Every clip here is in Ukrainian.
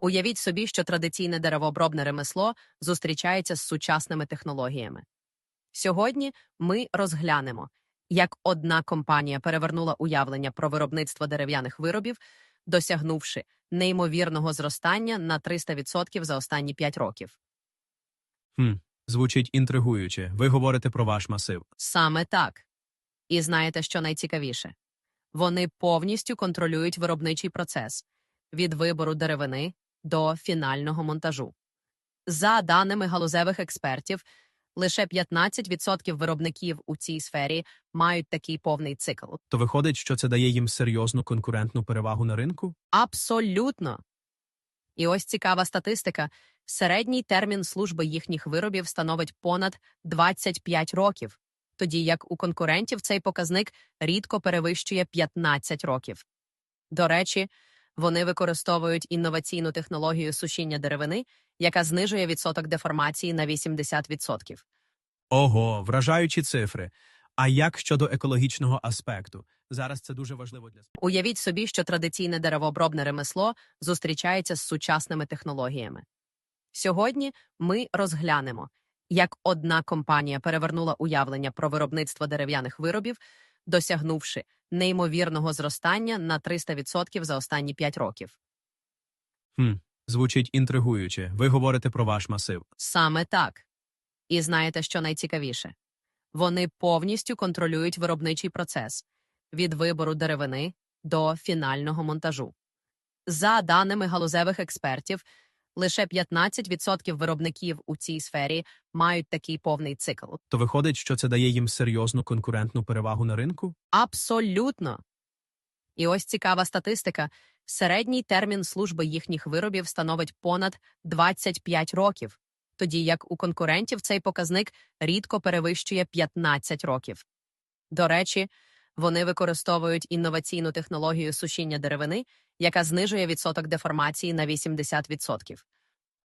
Уявіть собі, що традиційне деревообробне ремесло зустрічається з сучасними технологіями. Сьогодні ми розглянемо, як одна компанія перевернула уявлення про виробництво дерев'яних виробів, досягнувши неймовірного зростання на 300% за останні 5 років. Хм, звучить інтригуюче. Ви говорите про ваш масив. Саме так. І знаєте, що найцікавіше? Вони повністю контролюють виробничий процес від вибору деревини до фінального монтажу. За даними галузевих експертів, лише 15% виробників у цій сфері мають такий повний цикл. То виходить, що це дає їм серйозну конкурентну перевагу на ринку? Абсолютно. І ось цікава статистика: середній термін служби їхніх виробів становить понад 25 років, тоді як у конкурентів цей показник рідко перевищує 15 років. До речі, вони використовують інноваційну технологію сушіння деревини, яка знижує відсоток деформації на 80%. Ого, вражаючі цифри. А як щодо екологічного аспекту? Зараз це дуже важливо для Уявіть собі, що традиційне деревообробне ремесло зустрічається з сучасними технологіями. Сьогодні ми розглянемо, як одна компанія перевернула уявлення про виробництво дерев'яних виробів, досягнувши неймовірного зростання на 300% за останні 5 років. Хм, звучить інтригуюче. Ви говорите про ваш масив. Саме так. І знаєте, що найцікавіше? Вони повністю контролюють виробничий процес від вибору деревини до фінального монтажу. За даними галузевих експертів, лише 15% виробників у цій сфері мають такий повний цикл. То виходить, що це дає їм серйозну конкурентну перевагу на ринку? Абсолютно. І ось цікава статистика: середній термін служби їхніх виробів становить понад 25 років, тоді як у конкурентів цей показник рідко перевищує 15 років. До речі, вони використовують інноваційну технологію сушіння деревини, яка знижує відсоток деформації на 80%.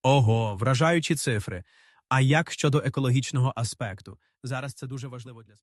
Ого, вражаючі цифри. А як щодо екологічного аспекту? Зараз це дуже важливо для